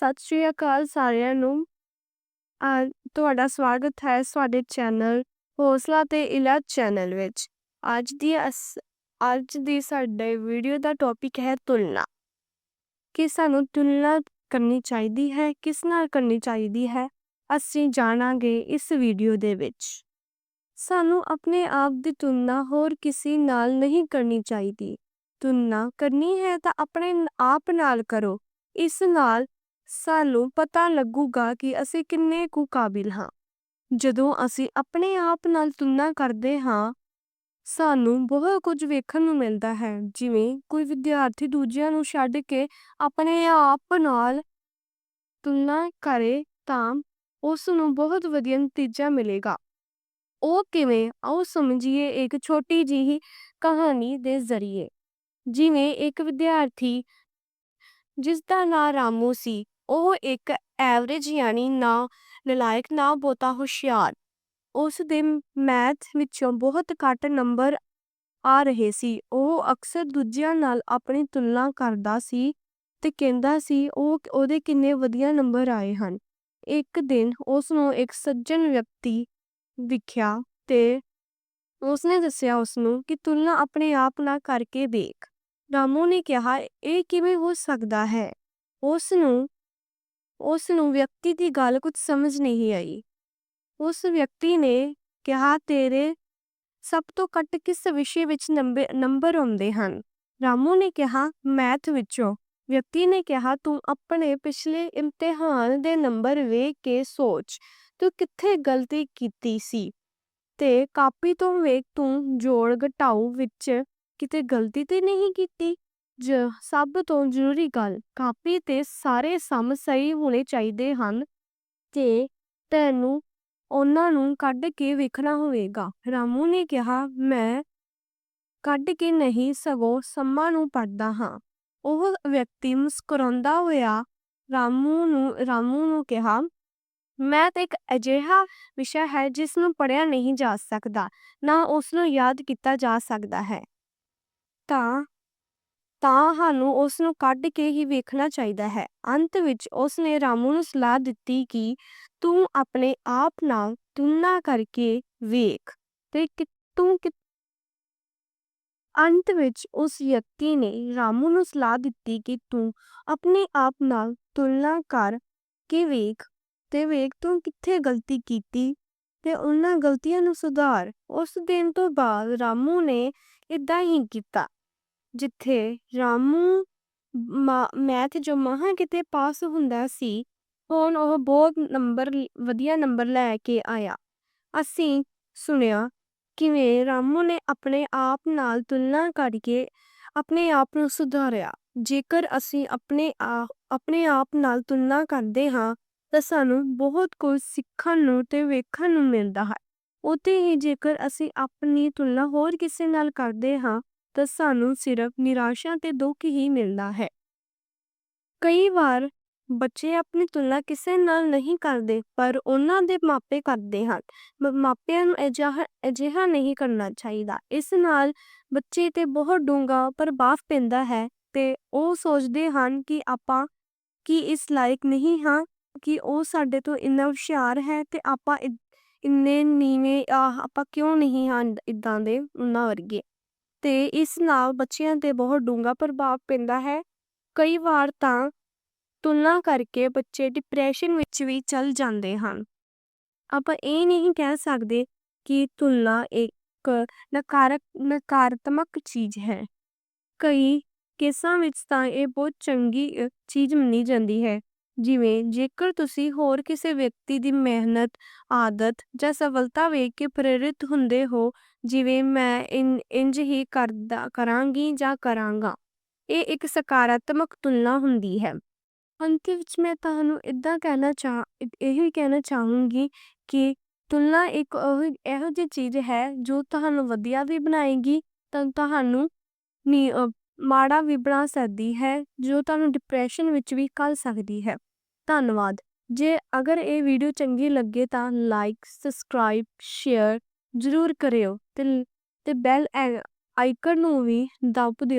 ਸਤਿ ਸ਼੍ਰੀ ਅਕਾਲ ਸਾਰਿਆਂ ਨੂੰ। ਤੁਹਾਡਾ ਸਵਾਗਤ ਹੈ ਸਾਡੇ ਚੈਨਲ ਹੌਸਲਾ ਤੇ ਇਲਾਜ ਚੈਨਲ ਵਿੱਚ। ਅੱਜ ਦੀ ਅੱਜ ਦੀ ਸਾਡੇ ਵੀਡੀਓ ਦਾ ਟੌਪਿਕ ਹੈ ਤੁਲਨਾ। ਕਿ ਸਾਨੂੰ ਤੁਲਨਾ ਕਰਨੀ ਚਾਹੀਦੀ ਹੈ, ਕਿਸ ਨਾਲ ਕਰਨੀ ਚਾਹੀਦੀ ਹੈ, ਅਸੀਂ ਜਾਣਾਂਗੇ ਇਸ ਵੀਡੀਓ ਦੇ ਵਿੱਚ। ਸਾਨੂੰ ਆਪਣੇ ਆਪ ਦੀ ਤੁਲਨਾ ਹੋਰ ਕਿਸੇ ਨਾਲ ਨਹੀਂ ਕਰਨੀ ਚਾਹੀਦੀ। ਤੁਲਨਾ ਕਰਨੀ ਹੈ ਤਾਂ ਆਪਣੇ ਆਪ ਨਾਲ ਕਰੋ। ਇਸ ਨਾਲ ਸਾਨੂੰ ਪਤਾ ਲੱਗੂਗਾ ਕਿ ਅਸੀਂ ਕਿੰਨੇ ਕੁ ਕਾਬਿਲ ਹਾਂ। ਜਦੋਂ ਅਸੀਂ ਆਪਣੇ ਆਪ ਨਾਲ ਤੁਲਨਾ ਕਰਦੇ ਹਾਂ, ਸਾਨੂੰ ਬਹੁਤ ਕੁਝ ਵੇਖਣ ਨੂੰ ਮਿਲਦਾ ਹੈ। ਜਿਵੇਂ ਕੋਈ ਵਿਦਿਆਰਥੀ ਦੂਜਿਆਂ ਨੂੰ ਛੱਡ ਕੇ ਆਪਣੇ ਆਪ ਨਾਲ ਤੁਲਨਾ ਕਰੇ ਤਾਂ ਉਸ ਨੂੰ ਬਹੁਤ ਵਧੀਆ ਨਤੀਜਾ ਮਿਲੇਗਾ। ਉਹ ਕਿਵੇਂ? ਆਓ ਸਮਝੀਏ ਇੱਕ ਛੋਟੀ ਜਿਹੀ ਕਹਾਣੀ ਦੇ ਜ਼ਰੀਏ। ਜਿਵੇਂ ਇੱਕ ਵਿਦਿਆਰਥੀ ਜਿਸ ਦਾ ਨਾਂ ਰਾਮੂ ਸੀ ਉਹ ਇੱਕ ਐਵਰੇਜ ਯਾਨੀ ਨਾ ਨਲਾਇਕ, ਨਾ ਬਹੁਤਾ ਹੁਸ਼ਿਆਰ। ਉਸ ਦੇ ਮੈਥ ਵਿੱਚੋਂ ਬਹੁਤ ਘੱਟ ਨੰਬਰ ਆ ਰਹੇ ਸੀ। ਉਹ ਅਕਸਰ ਦੂਜਿਆਂ ਨਾਲ ਆਪਣੀ ਤੁਲਨਾ ਕਰਦਾ ਸੀ ਤੇ ਕਹਿੰਦਾ ਸੀ, ਉਹ ਉਹਦੇ ਕਿੰਨੇ ਵਧੀਆ ਨੰਬਰ ਆਏ ਹਨ। ਇੱਕ ਦਿਨ ਉਸ ਨੂੰ ਇੱਕ ਸੱਜਣ ਵਿਅਕਤੀ ਵਿਖਿਆ ਤੇ ਉਸਨੇ ਦੱਸਿਆ ਉਸ ਨੂੰ ਕਿ ਤੁਲਨਾ ਆਪਣੇ ਆਪ ਨਾਲ ਕਰਕੇ ਦੇਖ। ਰਾਮੂ ਨੇ ਕਿਹਾ, ਇਹ ਕਿਵੇਂ ਹੋ ਸਕਦਾ ਹੈ? ਉਸ ਨੂੰ ਉਸ ਨੂੰ ਵਿਅਕਤੀ ਦੀ ਗੱਲ ਕੁਝ ਸਮਝ ਨਹੀਂ ਆਈ। ਉਸ ਵਿਅਕਤੀ ਨੇ ਕਿਹਾ, ਤੇਰੇ ਸਭ ਤੋਂ ਘੱਟ ਕਿਸ ਵਿਸ਼ੇ ਵਿੱਚ ਨੰਬਰ ਆਉਂਦੇ ਹਨ? ਰਾਮੂ ਨੇ ਕਿਹਾ, ਮੈਥ ਵਿੱਚੋਂ। ਵਿਅਕਤੀ ਨੇ ਕਿਹਾ, ਤੂੰ ਆਪਣੇ ਪਿਛਲੇ ਇਮਤਿਹਾਨ ਦੇ ਨੰਬਰ ਵੇਖ ਕੇ ਸੋਚ, ਤੂੰ ਕਿੱਥੇ ਗਲਤੀ ਕੀਤੀ ਸੀ? ਤੇ ਕਾਪੀ ਤੋਂ ਵੇਖ ਤੂੰ ਜੋੜ ਘਟਾਉ ਵਿੱਚ ਕਿਤੇ ਗਲਤੀ ਤੇ ਨਹੀਂ ਕੀਤੀ? ਜ ਸਭ ਤੋਂ ਜ਼ਰੂਰੀ ਗੱਲ, ਕਾਪੀ ਤੇ ਸਾਰੇ ਸਮ ਸਹੀ ਹੋਣੇ ਚਾਹੀਦੇ ਹਨ ਤੇ ਤੈਨੂੰ ਉਹਨਾਂ ਨੂੰ ਕੱਢ ਕੇ ਵੇਖਣਾ ਹੋਵੇਗਾ। ਰਾਮੂ ਨੇ ਕਿਹਾ, ਮੈਂ ਕੱਢ ਕੇ ਨਹੀਂ, ਸਗੋਂ ਸਮਾਂ ਨੂੰ ਪੜਦਾ ਹਾਂ। ਉਹ ਵਿਅਕਤੀ ਮੁਸਕਰਾਉਂਦਾ ਹੋਇਆ ਰਾਮੂ ਨੂੰ ਰਾਮੂ ਨੂੰ ਕਿਹਾ, ਮੈਂ ਤਾਂ ਇੱਕ ਅਜਿਹਾ ਵਿਸ਼ਾ ਹੈ ਜਿਸ ਨੂੰ ਪੜਿਆ ਨਹੀਂ ਜਾ ਸਕਦਾ, ਨਾ ਉਸ ਨੂੰ ਯਾਦ ਕੀਤਾ ਜਾ ਸਕਦਾ ਹੈ। ਤਾਂ ਤਾਂ ਸਾਨੂੰ ਉਸ ਨੂੰ ਕੱਢ ਕੇ ਹੀ ਵੇਖਣਾ ਚਾਹੀਦਾ ਹੈ। ਅੰਤ ਵਿੱਚ ਉਸ ਨੇ ਰਾਮੂ ਨੂੰ ਸਲਾਹ ਦਿੱਤੀ ਕਿ ਤੂੰ ਆਪਣੇ ਆਪ ਨਾਲ ਤੁਲਨਾ ਕਰਕੇ ਵੇਖ ਤੇ ਤੂੰ ਅੰਤ ਵਿੱਚ ਉਸ ਵਿਅਕਤੀ ਨੇ ਰਾਮੂ ਨੂੰ ਸਲਾਹ ਦਿੱਤੀ ਕਿ ਤੂੰ ਆਪਣੇ ਆਪ ਨਾਲ ਤੁਲਨਾ ਕਰ ਕੇ ਵੇਖ ਤੇ ਵੇਖ ਤੂੰ ਕਿੱਥੇ ਗਲਤੀ ਕੀਤੀ ਤੇ ਉਹਨਾਂ ਗਲਤੀਆਂ ਨੂੰ ਸੁਧਾਰ। ਉਸ ਦਿਨ ਤੋਂ ਬਾਅਦ ਰਾਮੂ ਨੇ ਇਦਾਂ ਹੀ ਕੀਤਾ। ਜਿੱਥੇ ਰਾਮੂ ਮੈਥ ਜੋ ਮਹਾ ਕਿਤੇ ਪਾਸ ਹੁੰਦਾ ਸੀ, ਹੁਣ ਉਹ ਬਹੁਤ ਨੰਬਰ, ਵਧੀਆ ਨੰਬਰ ਲੈ ਕੇ ਆਇਆ। ਅਸੀਂ ਸੁਣਿਆ ਕਿਵੇਂ ਰਾਮੂ ਨੇ ਆਪਣੇ ਆਪ ਨਾਲ ਤੁਲਨਾ ਕਰਕੇ ਆਪਣੇ ਆਪ ਨੂੰ ਸੁਧਾਰਿਆ। ਜੇਕਰ ਅਸੀਂ ਆਪਣੇ ਆਪਣੇ ਆਪ ਨਾਲ ਤੁਲਨਾ ਕਰਦੇ ਹਾਂ, ਤਾਂ ਸਾਨੂੰ ਬਹੁਤ ਕੁਝ ਸਿੱਖਣ ਨੂੰ ਤੇ ਵੇਖਣ ਨੂੰ ਮਿਲਦਾ ਹੈ। ਉਤੇ ਹੀ ਜੇਕਰ ਅਸੀਂ ਆਪਣੀ ਤੁਲਨਾ ਹੋਰ ਕਿਸੇ ਨਾਲ ਕਰਦੇ ਹਾਂ ਤਾਂ ਸਾਨੂੰ ਸਿਰਫ ਨਿਰਾਸ਼ਾ ਤੇ ਦੁੱਖ ਹੀ ਮਿਲਦਾ ਹੈ। ਕਈ ਵਾਰ ਬੱਚੇ ਆਪਣੀ ਤੁਲਨਾ ਕਿਸੇ ਨਾਲ ਨਹੀਂ ਕਰਦੇ, ਪਰ ਉਹਨਾਂ ਦੇ ਮਾਪੇ ਕਰਦੇ ਹਨ। ਮਾਪਿਆਂ ਨੂੰ ਅਜਿਹਾ ਨਹੀਂ ਕਰਨਾ ਚਾਹੀਦਾ। ਇਸ ਨਾਲ ਬੱਚੇ ਤੇ ਬਹੁਤ ਡੂੰਘਾ ਪ੍ਰਭਾਵ ਪੈਂਦਾ ਹੈ ਤੇ ਉਹ ਸੋਚਦੇ ਹਨ ਕਿ ਆਪਾਂ ਕੀ ਇਸ ਲਾਇਕ ਨਹੀਂ ਹਾਂ, ਕਿ ਉਹ ਸਾਡੇ ਤੋਂ ਇੰਨਾ ਹੁਸ਼ਿਆਰ ਹੈ ਤੇ ਆਪਾਂ ਇੰਨੇ ਨੀਵੇਂ ਆਪਾਂ ਕਿਉਂ ਨਹੀਂ ਹਾਂ ਇਦਾਂ ਦੇ ਉਹਨਾਂ ਵਰਗੇ। ਤੇ ਇਸ ਨਾਲ ਬੱਚਿਆਂ ਤੇ ਬਹੁਤ ਡੂੰਘਾ ਪ੍ਰਭਾਵ ਪੈਂਦਾ ਹੈ। ਕਈ ਵਾਰ ਤਾਂ ਤੁਲਨਾ ਕਰਕੇ ਬੱਚੇ ਡਿਪਰੈਸ਼ਨ ਵਿੱਚ ਵੀ ਚਲ ਜਾਂਦੇ ਹਨ। ਆਪਾਂ ਇਹ ਨਹੀਂ ਕਹਿ ਸਕਦੇ ਕਿ ਤੁਲਨਾ ਇੱਕ ਨਕਾਰਾਤਮਕ ਚੀਜ਼ ਹੈ। ਕਈ ਕੇਸਾਂ ਵਿੱਚ ਤਾਂ ਇਹ ਬਹੁਤ ਚੰਗੀ ਚੀਜ਼ ਮੰਨੀ ਜਾਂਦੀ ਹੈ। ਜਿਵੇਂ ਜੇਕਰ ਤੁਸੀਂ ਹੋਰ ਕਿਸੇ ਵਿਅਕਤੀ ਦੀ ਮਿਹਨਤ, ਆਦਤ ਜਾਂ ਸਫਲਤਾ ਵੇਖ ਕੇ ਪ੍ਰੇਰਿਤ ਹੁੰਦੇ ਹੋ ਜਿਵੇਂ ਮੈਂ ਇੰਜ ਹੀ ਕਰਦਾ, ਕਰਾਂਗੀ ਜਾਂ ਕਰਾਂਗਾ, ਇਹ ਇੱਕ ਸਕਾਰਾਤਮਕ ਤੁਲਨਾ ਹੁੰਦੀ ਹੈ। ਅੰਤ ਵਿੱਚ ਮੈਂ ਤੁਹਾਨੂੰ ਇਦਾਂ ਕਹਿਣਾ ਚਾਹ ਇਹੀ ਕਹਿਣਾ ਚਾਹੂੰਗੀ ਕਿ ਤੁਲਨਾ ਇੱਕ ਇਹੋ ਜਿਹੀ ਚੀਜ਼ ਹੈ ਜੋ ਤੁਹਾਨੂੰ ਵਧੀਆ ਵੀ ਬਣਾਏਗੀ, ਤਾਂ ਤੁਹਾਨੂੰ ਮਾੜਾ ਵੀ ਬਣਾ ਸਕਦੀ ਹੈ, ਜੋ ਤੁਹਾਨੂੰ ਡਿਪਰੈਸ਼ਨ ਵਿੱਚ ਵੀ ਕੱਢ ਸਕਦੀ ਹੈ। ਧੰਨਵਾਦ। ਜੇ ਅਗਰ ਇਹ ਵੀਡੀਓ ਚੰਗੀ ਲੱਗੇ ਤਾਂ ਲਾਈਕ ਸਬਸਕ੍ਰਾਈਬ ਸ਼ੇਅਰ ਜ਼ਰੂਰ ਕਰਿਓ ਤੇ ਬੈਲ ਆਈਕਨ ਨੂੰ ਵੀ ਦੱਬ ਦਿਓ।